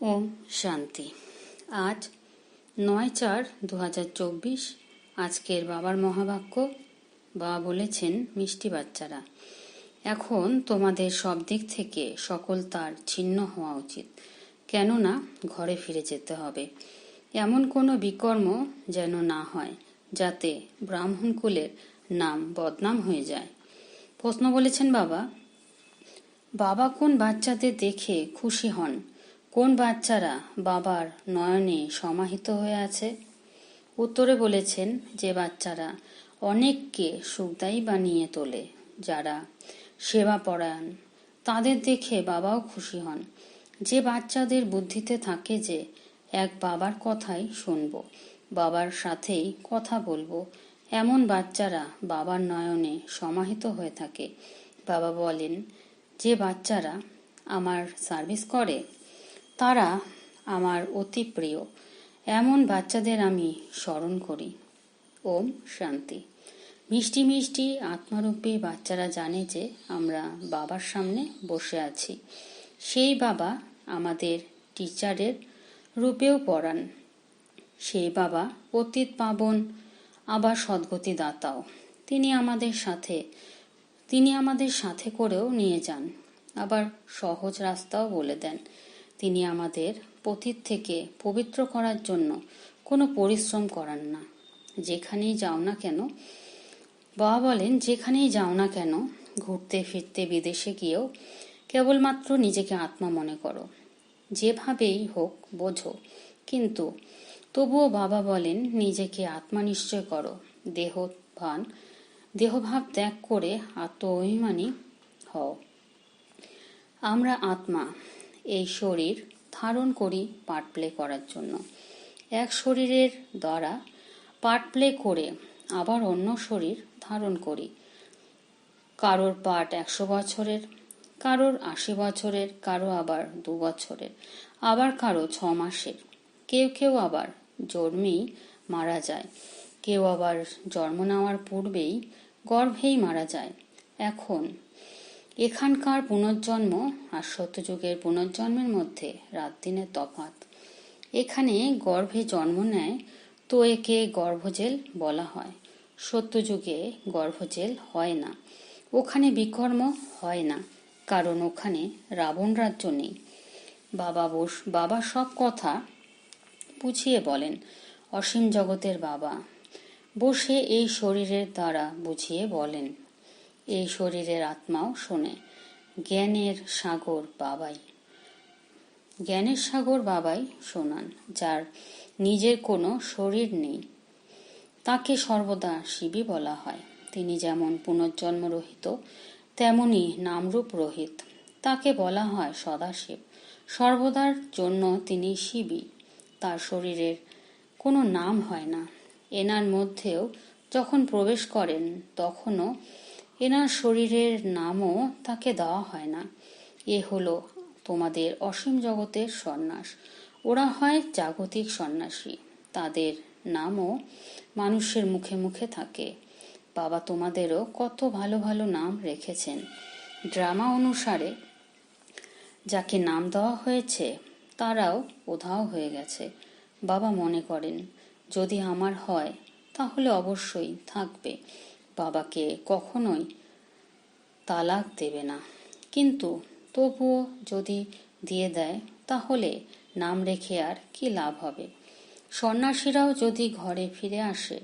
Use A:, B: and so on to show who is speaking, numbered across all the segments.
A: ওম শান্তি। আজ নয় চার দু হাজার চব্বিশ। আজকের বাবার মহাবাক্য বাবা বলেছেন মিষ্টি বাচ্চারা। এখন তোমাদের সব দিক থেকে সকল তার ছিন্ন হওয়া উচিত। কেননা ঘরে ফিরে যেতে হবে। এমন কোনো বিকর্ম যেন না হয়, যাতে ব্রাহ্মণকুলের নাম বদনাম হয়ে যায়। প্রশ্ন বলেছেন বাবা বাবা কোন বাচ্চাদের দেখে খুশি হন? কোন বাচ্চারা বাবার নয়নে সমাহিত হয়ে আছে? উত্তরে বলেছেন যে বাচ্চারা অনেককে সুখদায়ী বানিয়ে তোলে যারা সেবা পরায়ণ। তাদের দেখে বাবাও খুশি হন। যে বাচ্চাদের বুদ্ধিতে থাকে যে এক বাবার কথাই শুনব, বাবার সাথেই কথা বলব, এমন বাচ্চারা বাবার নয়নে সমাহিত হয়ে থাকে। বাবা বলেন, যে বাচ্চারা আমার সার্ভিস করে তারা আমার অতি প্রিয়। এমন বাচ্চাদের আমি স্মরণ করি। ওম শান্তি। মিষ্টি মিষ্টি আত্মারূপী বাচ্চারা জানে যে আমরা বাবার সামনে বসে আছি। সেই বাবা আমাদের টিচারের রূপেও পড়ান সেই বাবা অতীত পাবন, আবার সদ্গতি দাতাও। তিনি আমাদের সাথে, তিনি আমাদের সাথে করেও নিয়ে যান। আবার সহজ রাস্তাও বলে দেন। তিনি আমাদের পতীত থেকে পবিত্র করার জন্য কোনো পরিশ্রম করান না। যেখানেই যাও না কেন? বাবা বলেন, যেখানেই যাও না কেন, ঘুরতে ফিরতে বিদেশে গিয়েও কেবলমাত্র নিজেকে আত্মা মনে করো। যেভাবেই হোক, বোঝো। কিন্তু তবুও বাবা বলেন, নিজেকে আত্মা নিশ্চয় করো। দেহ, ভান, দেহভাব ত্যাগ করে আত্ম অভিমানী হও। আমরা আত্মা এই শরীর ধারণ করি পার্ট প্লে করার জন্য। এক শরীরের দ্বারা পার্ট প্লে করে আবার অন্য শরীর ধারণ করি। কারোর পার্ট একশো বছরের, কারোর আশি বছরের, কারও আবার দু বছরের, আবার কারও ছ মাসের। কেউ কেউ আবার জন্মেই মারা যায়। কেউ আবার জন্ম নেওয়ার পূর্বেই গর্ভেই মারা যায়। এখন এখানকার পুনর্জন্ম আর সত্যযুগের পুনর্জন্মের মধ্যে রাত দিনের তফাত এখানে গর্ভে জন্ম নেয় তো একে গর্ভজেল বলা হয়। সত্যযুগে গর্ভজেল হয় না। ওখানে বিকর্ম হয় না, কারণ ওখানে রাবণ রাজ্য নেই। বাবা বস, বাবা সব কথা বুঝিয়ে বলেন, অসীম জগতের বাবা। বসে এই শরীরের দ্বারা বুঝিয়ে বলেন। এই শরীরের আত্মাও শোনে, জ্ঞানের সাগর বাবাই। জ্ঞানের সাগর বাবাই শোনান, যার নিজের কোনো শরীর নেই। তাকে সর্বদা শিবই বলা হয়। তিনি যেমন পুনর্জন্ম রহিত তেমনি নামরূপ রহিত। তাকে বলা হয় সদাশিব। সর্বদার জন্য তিনি শিবই। তার শরীরের কোনো নাম হয় না। এনার মধ্যেও যখন প্রবেশ করেন, তখনও এনার শরীরের নামও তাকে দেওয়া হয় না। এ হলো তোমাদের অসীম জগতের সন্ন্যাস। ওরা হয় জাগতিক সন্ন্যাসী। তাদের নামও মানুষের মুখে মুখে থাকে। বাবা তোমাদেরও কত ভালো ভালো নাম রেখেছেন। ড্রামা অনুসারে যাকে নাম দেওয়া হয়েছে, তারাও উধাও হয়ে গেছে। বাবা মনে করেন, যদি আমার হয়, তাহলে অবশ্যই থাকবে। বাবাকে কখনোই তালাক দেবে না। কিন্তু তবুও যদি দিয়ে দেয়, তাহলে নাম রেখে আর কি লাভ হবে? সন্ন্যাসীরাও যদি ঘরে ফিরে আসে,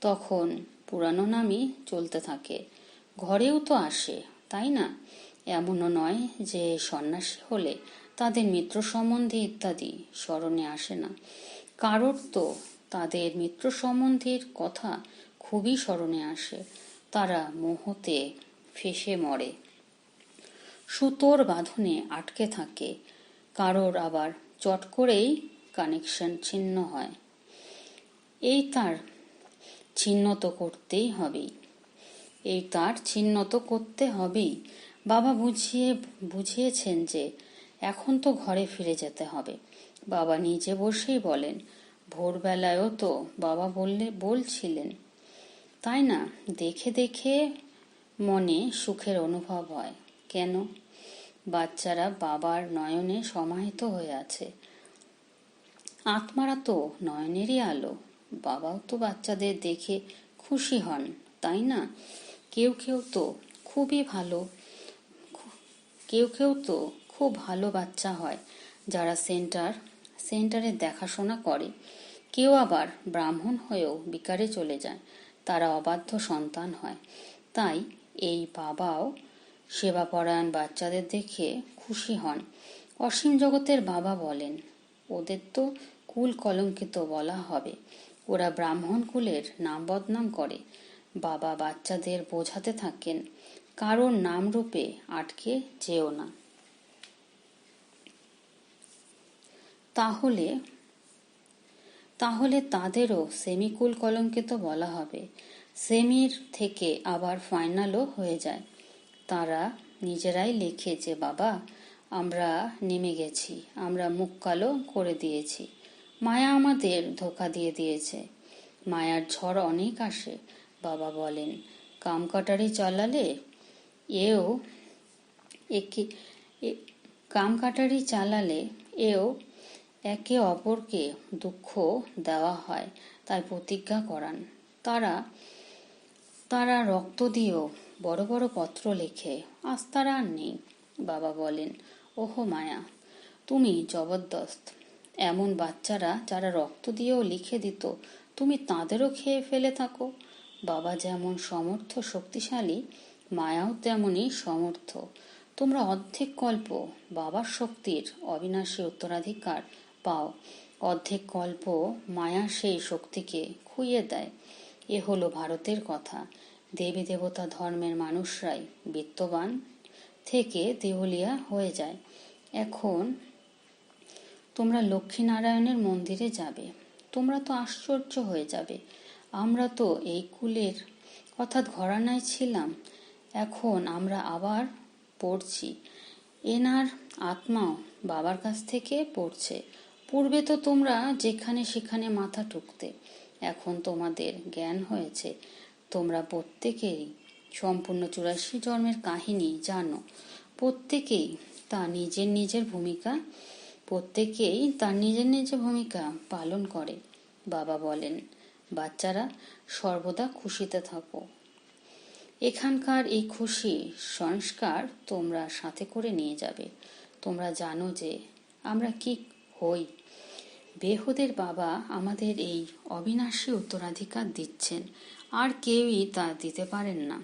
A: তখন পুরানো নামই চলতে থাকে। ঘরেও তো আসে, তাই না? এমনও নয় যে সন্ন্যাসী হলে তাদের মিত্র সম্বন্ধে ইত্যাদি স্মরণে আসে না। কারোর তো তাদের মিত্র সম্বন্ধের কথা খুবই স্মরণে আসে। তারা মোহতে ফেসে মরে। সুতোর বাঁধনে আটকে থাকে। কারোর আবার চট করেই কানেকশন ছিন্ন হয়। এই তার ছিন্ন তো করতেই হবেই। এই তার ছিন্ন তো করতে হবেই। বাবা বুঝিয়ে, বুঝিয়েছেন যে এখন তো ঘরে ফিরে যেতে হবে। বাবা নিজে বসেই বলেন, ভোরবেলায়ও তো বাবা বললে, বলছিলেন তাই না? দেখে দেখে মনে সুখের অনুভব হয়। কেন? বাচ্চারা বাবার নয়নে সমাহিত হয়ে আছে। আত্মারা তো নয়নেরই আলো। বাবাও তো বাচ্চাদের দেখে খুশি হন, তাই না? কেউ কেউ তো খুবই ভালো কেউ কেউ তো খুব ভালো বাচ্চা হয় যারা সেন্টার, সেন্টারে দেখাশোনা করে। কেউ আবার ব্রাহ্মণ হয়েও বিকারে চলে যায়। তারা অবাধ্য সন্তান হয়। তাই এই বাবাও সেবাপরায়ণ বাচ্চাদের দেখে খুশি হন। অসীম জগতের বাবা বলেন, ওদের তো কুল কলঙ্কিত বলা হবে। ওরা ব্রাহ্মণ কুলের নাম বদনাম করে। বাবা বাচ্চাদের বোঝাতে থাকেন, কারোর নামরূপে আটকে যেও না। তাহলে তাহলে তাদেরও সেমিকুল কলঙ্কিত বলা হবে। সেমির থেকে আবার ফাইনালও হয়ে যায়। তারা নিজেরাই লেখে যে, বাবা, আমরা নেমে গেছি, আমরা মুখ কালো করে দিয়েছি। মায়া আমাদের ধোকা দিয়ে দিয়েছে। মায়ার ঝড় অনেক আসে, বাবা বলেন। কাম কাটারি চালালে এও একে কাম কাটারি চালালে এও একে অপরকে দুঃখ দেওয়া হয় তাই প্রতিজ্ঞা করান। তারা তারা রক্ত দিয়েও বড় বড় পত্র লেখে, আজ তারা আর নেই, বাবা বলেন। ওহো মায়া, তুমি জবরদস্ত। এমন বাচ্চারা যারা রক্ত দিয়েও লিখে দিত, তুমি তাদেরও খেয়ে ফেলে থাকো। বাবা যেমন সমর্থ শক্তিশালী, মায়াও তেমনই সমর্থ। তোমরা অর্ধেক কল্প বাবার শক্তির অবিনাশী উত্তরাধিকার পাও। অর্ধেক কল্প মায়া সেই শক্তিকে খুইয়ে দেয়। এ হলো ভারতের কথা। দেবী দেবতা ধর্মের মানুষরাই বিত্তবান থেকে দেউলিয়া হয়ে যায়। এখন তোমরা লক্ষ্মীনারায়ণের মন্দিরে যাবে। তোমরা তো আশ্চর্য হয়ে যাবে। আমরা তো এই কুলের অর্থাৎ ঘরানায় ছিলাম। এখন আমরা আবার পড়ছি। এনার আত্মাও বাবার কাছ থেকে পড়ছে। পূর্বে তো তোমরা যেখানে সেখানে মাথা ঠুকতে, এখন তোমাদের জ্ঞান হয়েছে। তোমরা প্রত্যেকেই সম্পূর্ণ চুরাশি জন্মের কাহিনী জানো। প্রত্যেকেই তা নিজের নিজের ভূমিকা, প্রত্যেকেই তার নিজের নিজের ভূমিকা পালন করে। বাবা বলেন, বাচ্চারা, সর্বদা খুশিতে থাকো। এখানকার এই খুশি সংস্কার তোমরা সাথে করে নিয়ে যাবে। তোমরা জানো যে আমরা কি হই। বেহুদের বাবা আমাদের এই অবিনাশী উত্তরাধিকার দিচ্ছেন। আর কেউই তা দিতে পারেন না।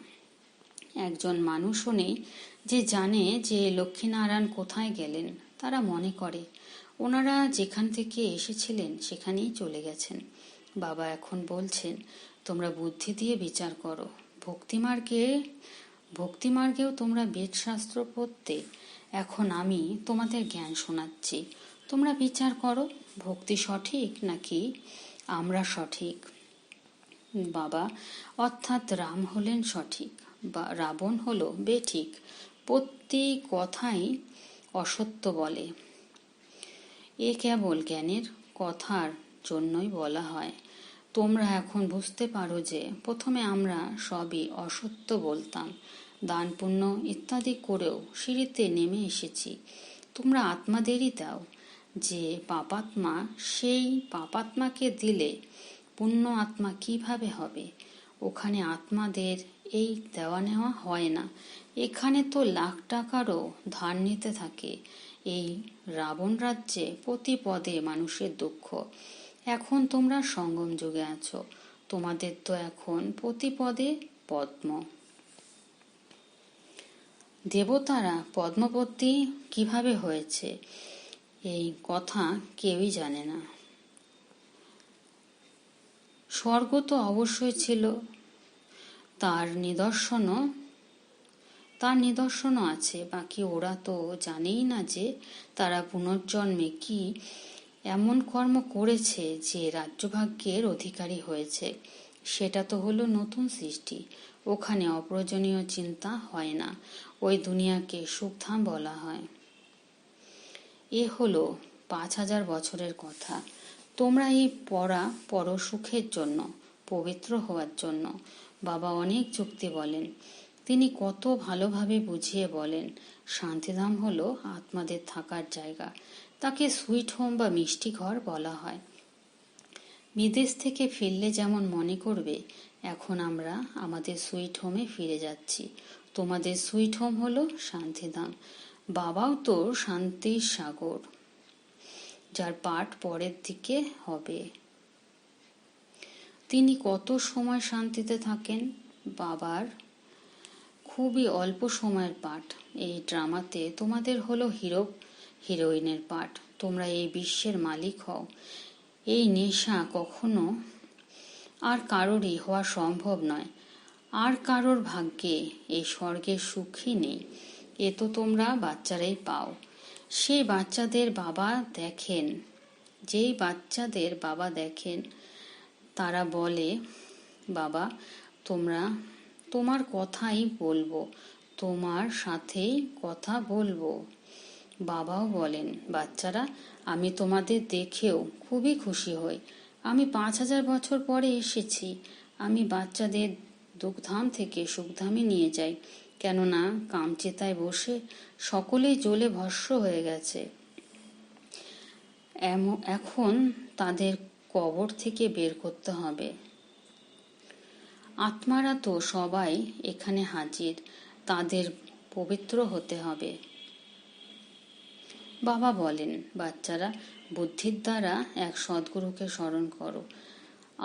A: একজন মানুষও নেই যে জানে যে লক্ষ্মীনারায়ণ কোথায় গেলেন, তারা মনে করে। ওনারা যেখান থেকে এসেছিলেন, সেখানেই চলে গেছেন। বাবা এখন বলছেন, তোমরা বুদ্ধি দিয়ে বিচার করো। ভক্তিমার্গে, ভক্তিমার্গেও তোমরা বেদশাস্ত্র পড়তে। এখন আমি তোমাদের জ্ঞান শোনাচ্ছি। তোমরা বিচার করো, ভক্তি সঠিক নাকি আমরা সঠিক? বাবা, অর্থাৎ রাম হলেন সঠিক বা রাবণ হলো বেঠিক প্রতি কথাই অসত্য বলে। এ কেবল জ্ঞানের কথার জন্যই বলা হয়। তোমরা এখন বুঝতে পারো যে প্রথমে আমরা সবই অসত্য বলতাম দান পুণ্য ইত্যাদি করেও সিঁড়িতে নেমে এসেছি। তোমরা আত্মাদেরই দাও। যে পাপাত্মা সেই পাপাত্মাকে দিলে পুণ্য আত্মা কীভাবে হবে? ওখানে আত্মাদের এই দেওয়া নেওয়া হয় না। এখানে তো লাখ টাকারও ধার নিতে থাকে। এই রাবণ রাজ্যে প্রতি পদে মানুষের দুঃখ। এখন তোমরা সঙ্গম যুগে আছো। তোমাদের তো এখন প্রতি পদে পদ্ম। দেবতারা পদ্মপতি কীভাবে হয়েছে? এই কথা কেউই জানে না। স্বর্গ তো অবশ্যই ছিল। তার নিদর্শনও তার নিদর্শনও আছে। বাকি ওরা তো জানেই না যে তারা পুনর্জন্মে কি এমন কর্ম করেছে যে রাজ্যভাগ্যের অধিকারী হয়েছে। সেটা তো হলো নতুন সৃষ্টি। ওখানে অপ্রয়োজনীয় চিন্তা হয় না। ওই দুনিয়াকে সুখধাম বলা হয়। এ হলো পাঁচ হাজার বছরের কথা। তোমরা এই পড়া পর সুখের জন্য, পবিত্র হওয়ার জন্য। বাবা অনেক যুক্তি বলেন। তিনি কত ভালোভাবে বুঝিয়ে বলেন, শান্তিধাম হলো আত্মাদের থাকার জায়গা। তাকে সুইট হোম বা মিষ্টি ঘর বলা হয়। বিদেশ থেকে ফিরলে যেমন মনে করবে, এখন আমরা আমাদের সুইট হোমে ফিরে যাচ্ছি। তোমাদের সুইট হোম হলো শান্তিধাম। বাবাও তো শান্তির সাগর, যার পাঠ পরের দিকে হবে। তিনি কত সময় শান্তিতে থাকেন? বাবার খুবই অল্প সময়ের পাঠ। এই ড্রামাতে তোমাদের হলো হিরো, হিরোইনের পাঠ। তোমরা এই বিশ্বের মালিক হও। এই নেশা কখনো আর কারোরই হওয়া সম্ভব নয়। আর কারোর ভাগ্যে এই স্বর্গের সুখী নেই। এ তো তোমরা বাচ্চারাই পাও। সেই বাচ্চাদের বাবা দেখেন। যেই বাচ্চাদের বাবা দেখেন, তারা বলে, বাবা, তোমরা, তোমার কথাই বলব, তোমার সাথেই কথা বলব। বাবাও বলেন, বাচ্চারা, আমি তোমাদের দেখেও খুবই খুশি হই। আমি পাঁচ হাজার বছর পরে এসেছি। আমি বাচ্চাদের দুঃখধাম থেকে সুখধামে নিয়ে যাই। কেননা কামচেতায় বসে সকলেই জ্বলে ভস্য হয়ে গেছে। এখন তাদের কবর থেকে বের করতে হবে। আত্মারা তো সবাই এখানে হাজির, তাদের পবিত্র হতে হবে। বাবা বলেন, বাচ্চারা, বুদ্ধির দ্বারা এক সদ্গুরুকে স্মরণ করো,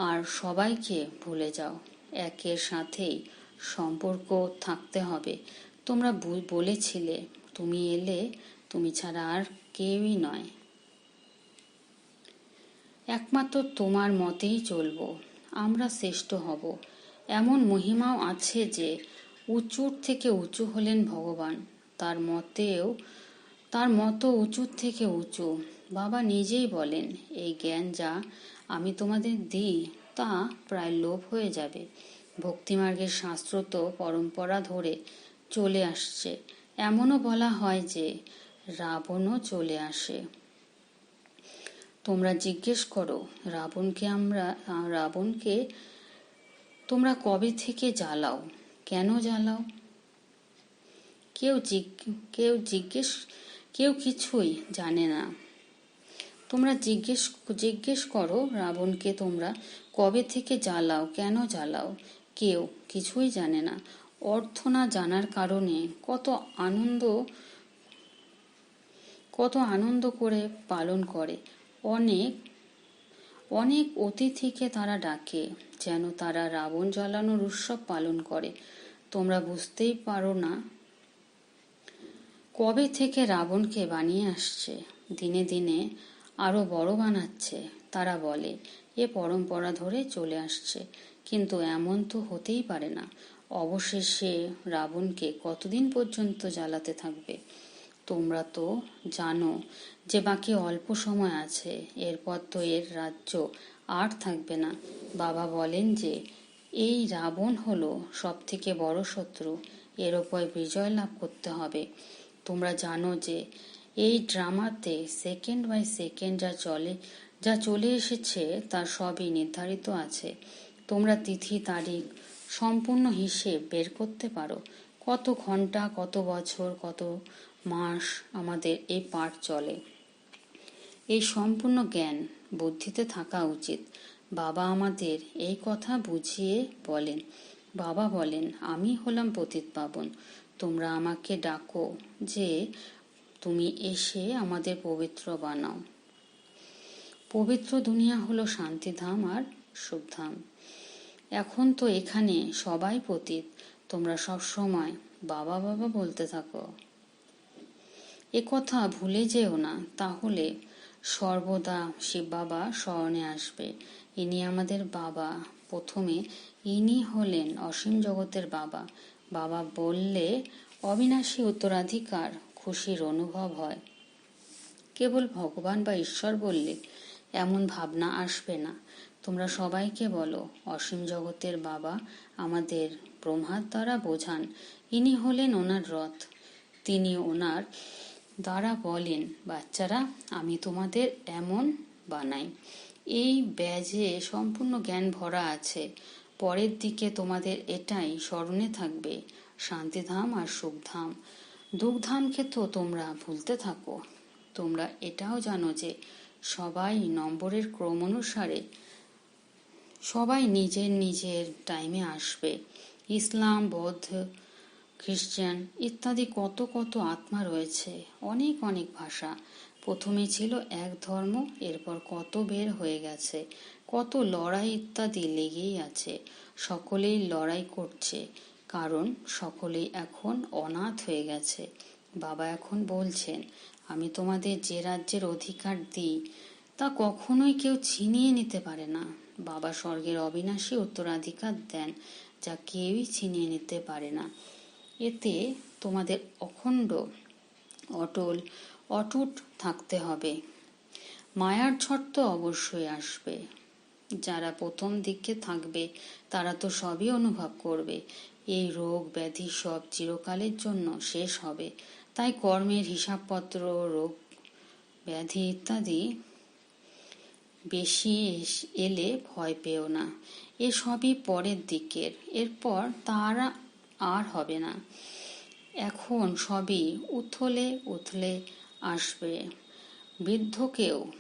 A: আর সবাইকে ভুলে যাও। একের সাথেই সম্পর্ক থাকতে হবে। তোমরা বলেছিলে, তুমি এলে, তুমি ছাড়া আর কেউই নয়। একমাত্র তোমার মতেই চলব, আমরা শ্রেষ্ঠ হব। এমন মহিমাও আছে যে, উঁচুর থেকে উঁচু হলেন ভগবান। তার মতেও, তার মতো উঁচুর থেকে উঁচু। বাবা নিজেই বলেন, এই জ্ঞান যা আমি তোমাদের দিই, তা প্রায় লোভ হয়ে যাবে। ভক্তিমার্গের শাস্ত্র তো পরম্পরা ধরে চলে আসছে। এমনও বলা হয় যে রাবণও চলে আসে। তোমরা জিজ্ঞেস করো, রাবণকে আমরা, রাবণকে তোমরা কবে থেকে জ্বালাও? কেন জ্বালাও? কেউ কেউ জিজ্ঞেস, কেউ কিছুই জানে না। তোমরা জিজ্ঞেস জিজ্ঞেস করো, রাবণকে তোমরা কবে থেকে জ্বালাও? কেন জ্বালাও? কেউ কিছুই জানে না। অর্থ না জানার কারণে কত আনন্দ কত আনন্দ করে পালন করে। অনেক অনেক অতিথিকে তারা ডাকে, যেন তারা রাবণ জ্বালানোর উৎসব পালন করে। তোমরা বুঝতেই পারো না কবে থেকে রাবণকে বানিয়ে আসছে। দিনে দিনে আরও বড় বানাচ্ছে, তারা বলে। এ পরম্পরা ধরে চলে আসছে। কিন্তু এমন তো হতেই পারে না। অবশেষে রাবণকে কতদিন পর্যন্ত জ্বালাতে থাকবে? তোমরা তো জানো যে বাকি অল্প সময় আছে, এরপর তো এর রাজ্য আর থাকবে না। বাবা বলেন যে, এই রাবণ হলো সব থেকে বড় শত্রু, এর ওপর বিজয় লাভ করতে হবে। তোমরা জানো যে, এই ড্রামাতে সেকেন্ড বাই সেকেন্ড যা চলে যা চলে এসেছে তা সবই নির্ধারিত আছে। তোমরা তিথি, তারিখ সম্পূর্ণ হিসেব বের করতে পারো। কত ঘণ্টা, কত বছর, কত মাস আমাদের এই পাঠ চলে। এই সম্পূর্ণ জ্ঞান বুদ্ধিতে থাকা উচিত। বাবা আমাদের এই কথা বুঝিয়ে বলেন। বাবা বলেন, আমি হলাম পতিত পাবন। তোমরা আমাকে ডাকো যে তুমি এসে আমাদের পবিত্র বানাও। পবিত্র দুনিয়া হলো শান্তিধাম আর সুখধাম এখন তো এখানে সবাই পতিত। তোমরা সব সময় বাবা বাবা বলতে থাকো। এ কথা ভুলে যেও না, তাহলে সর্বদা শিব বাবা স্মরণে আসবে। ইনি আমাদের বাবা। প্রথমে ইনি হলেন অসীম জগতের বাবা। বাবা বললে অবিনাশী উত্তরাধিকার, খুশির অনুভব হয়। কেবল ভগবান বা ঈশ্বর বললে এমন ভাবনা আসবে না। তোমরা সবাইকে বলো, অসীম জগতের বাবা আমাদের ব্রহ্মার দ্বারা বোঝান, ইনি হলেন ওনার রথ। তিনি ওনার দ্বারা বলেন, বাচ্চারা, আমি তোমাদের এমন বানাই। এই ব্যাজে সম্পূর্ণ জ্ঞান ভরা আছে। পরের দিকে তোমাদের এটাই স্মরণে থাকবে, শান্তিধাম আর সুখধাম। দুগ্ধামকে তো তোমরা ভুলতে থাকো। তোমরা এটাও জানো যে সবাই নম্বরের ক্রম অনুসারে, সবাই নিজের নিজের টাইমে আসবে। ইসলাম, বৌদ্ধ, খ্রিস্টান ইত্যাদি কত কত আত্মা রয়েছে, অনেক অনেক ভাষা। প্রথমে ছিল এক ধর্ম, এরপর কত বের হয়ে গেছে, কত লড়াই ইত্যাদি লেগেই আছে। সকলেই লড়াই করছে, কারণ সকলেই এখন অনাথ হয়ে গেছে। বাবা এখন বলছেন আমি তোমাদের যে রাজ্যের অধিকার দিই, তা কখনোই কেউ ছিনিয়ে নিতে পারে না। বাবা স্বর্গের অবিনাশী উত্তরাধিকার দেন, যা কেউই ছিনিয়ে নিতে পারে না। এতে তোমাদের অখণ্ড, অটল, অটুট থাকতে হবে। মায়ার ঝড় তো অবশ্যই আসবে। যারা প্রথম দিকে থাকবে, তারা তো সবই অনুভব করবে। এই রোগ ব্যাধি সব চিরকালের জন্য শেষ হবে। তাই কর্মের হিসাবপত্র, রোগ ব্যাধি ইত্যাদি বেশি এলে ভয় পেও না। এসবই পরের দিকের। এরপর তারা আর হবে না। এখন সবই উথলে উথলে আসবে। বৃদ্ধকেও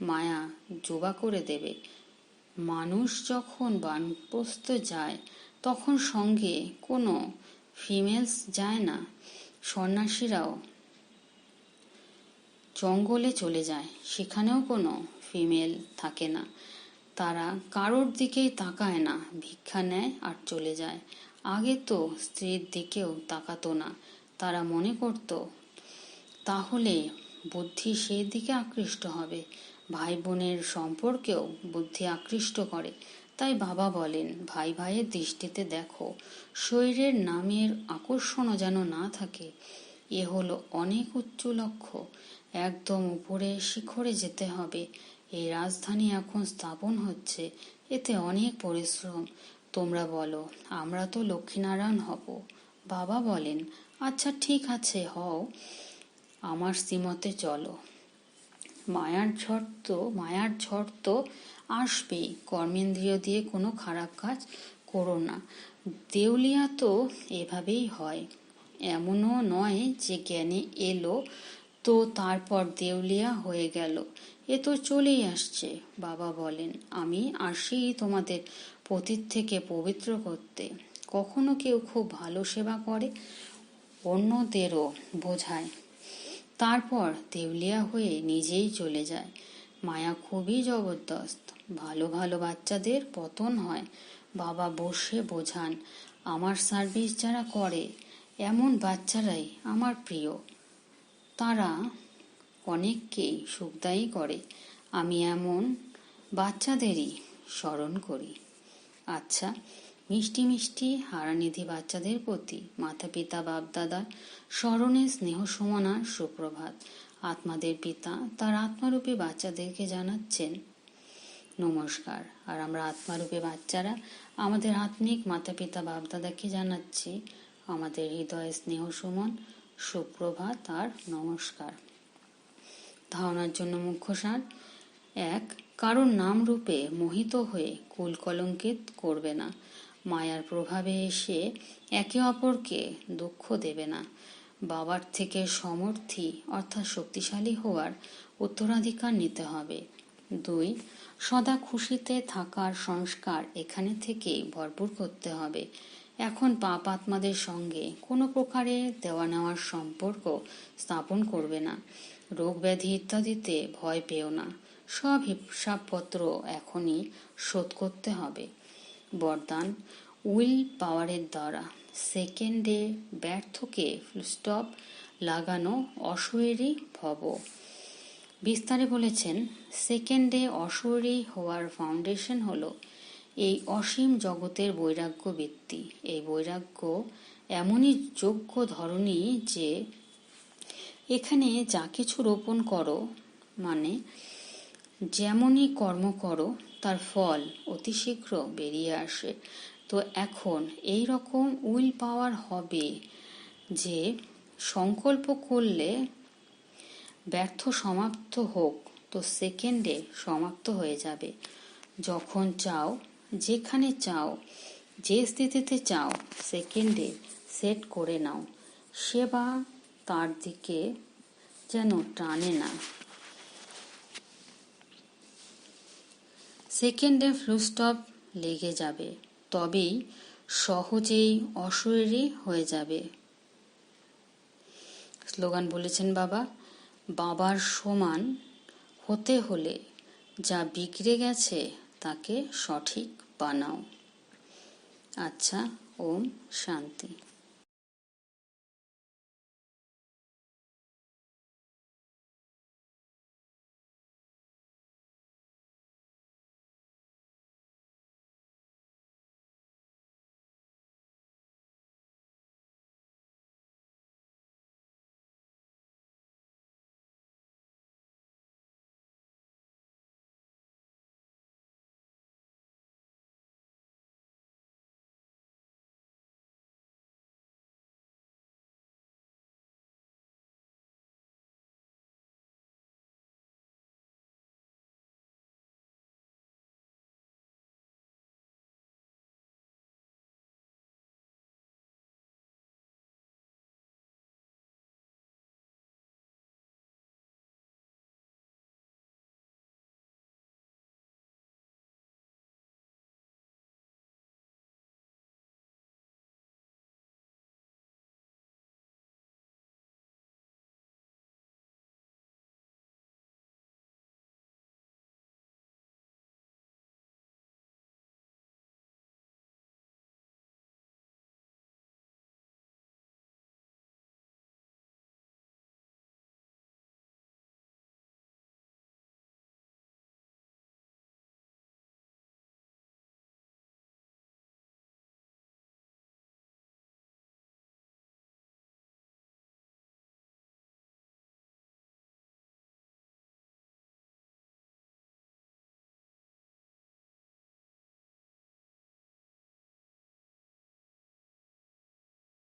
A: মায়া জোবা করে দেবে। মানুষ যখন বানপ্রস্ত যায়, তখন সঙ্গে কোনো ফিমেলস যায় না। সন্ন্যাসীরাও জঙ্গলে চলে যায়। সেখানেও কোনো ফিমেল থাকে না। তারা কারোর দিকেই তাকায় না, ভিক্ষা নেয় আর চলে যায়। আগে তো স্ত্রীর দিকেও তাকাতো না। তারা মনে করত, তাহলে বুদ্ধি সেই দিকে আকৃষ্ট হবে। ভাই বোনের সম্পর্কেও বুদ্ধি আকৃষ্ট করে। তাই বাবা বলেন, ভাই ভাইয়ের দৃষ্টিতে দেখো, শরীরের নামের আকর্ষণও যেন না থাকে। এ হলো অনেক উচ্চ লক্ষ্য। একদম উপরে শিখরে যেতে হবে। এই রাজধানী এখন স্থাপন হচ্ছে। এতে অনেক পরিশ্রম। তোমরা বলো, আমরা তো লক্ষ্মীনারায়ণ হব। বাবা বলেন আচ্ছা ঠিক আছে, হও। আমার শ্রীমতে চলো। মায়ার ঝড় তো, মায়ার ঝড় তো আসবেই কর্মেন্দ্রিয় দিয়ে কোনো খারাপ কাজ করো না। দেউলিয়া তো এভাবেই হয়। এমনও নয় যে জ্ঞানে এলো, তো তারপর দেউলিয়া হয়ে গেল। এ তো চলেই আসছে, বাবা বলেন। আমি আসি তোমাদের পতীত থেকে পবিত্র করতে। কখনো কেউ খুব ভালো সেবা করে, অন্যদেরও বোঝায়। তারপর দেউলিয়া হয়ে নিজেই চলে যায়। মায়া খুবই জবরদস্ত। ভালো ভালো বাচ্চাদের পতন হয়। বাবা বসে বোঝান, আমার সার্ভিস যারা করে, এমন বাচ্চারাই আমার প্রিয়। তারা অনেককেই সুখদায়ী করে। আমি এমন বাচ্চাদেরই স্মরণ করি। আচ্ছা মিষ্টি মিষ্টি হারানিধি বাচ্চাদের প্রতি মাতা পিতা বাপদাদার স্মরণে স্নেহ সমানার সুপ্রভাত। আত্মাদের পিতা তার আত্মারূপী বাচ্চাদেরকে জানাচ্ছেন নমস্কার। আর আমরা আত্মারূপে বাচ্চারা, আমাদের আত্মিক মাতা পিতা বাপদাদাকে জানাচ্ছি আমাদের হৃদয় স্নেহ সুমন, সুপ্রভাত আর নমস্কার। ধারণার জন্য মুখ্য সার, এক, কারোর নাম রূপে মোহিত হয়ে কুল কলঙ্কিত করবে না। মায়ার প্রভাবে এসে একে অপরকে দুঃখ দেবে না। বাবার থেকে সমর্থী অর্থাৎ শক্তিশালী হওয়ার উত্তরাধিকার নিতে হবে। দুই, সদা খুশিতে থাকার সংস্কার এখানে থেকেই ভরপুর করতে হবে। এখন পাপ আত্মাদের সঙ্গে কোনো প্রকারে দেওয়া নেওয়ার সম্পর্ক স্থাপন করবে না। রোগ ব্যাধি ইত্যাদিতে ভয় পেও না। সব হিসাবপত্র এখনই শোধ করতে হবে। বরদান, উইল পাওয়ারের দ্বারা সেকেন্ডে ব্যর্থকে স্টপ লাগানো অশরীরী ভব। বিস্তারে বলেছেন সেকেন্ডে অশরীরী হওয়ার ফাউন্ডেশন হল এই অসীম জগতের বৈরাগ্য বৃত্তি। এই বৈরাগ্য এমনই যোগ্য ধরনী যে এখানে যা কিছু রোপণ করো মানে যেমনই কর্ম করো, তার ফল অতি শীঘ্র বেরিয়ে আসে। তো এখন এই রকম উইল পাওয়ার হবে যে সংকল্প করলে ব্যর্থ সমাপ্ত হোক, তো সেকেন্ডে সমাপ্ত হয়ে যাবে। যখন চাও, যেখানে চাও, যে স্থিতিতে চাও, সেকেন্ডে সেট করে নাও। সেবা তার দিকে যেন টানে না। সেকেন্ডে ফুলস্টপ লেগে যাবে, তবেই সহজেই অশরীরী হয়ে যাবে। স্লোগান বলেছেন বাবা বাবার সমান হতে হলে যা বিগড়ে গেছে তাকে সঠিক বানাও। আচ্ছা ওম শান্তি।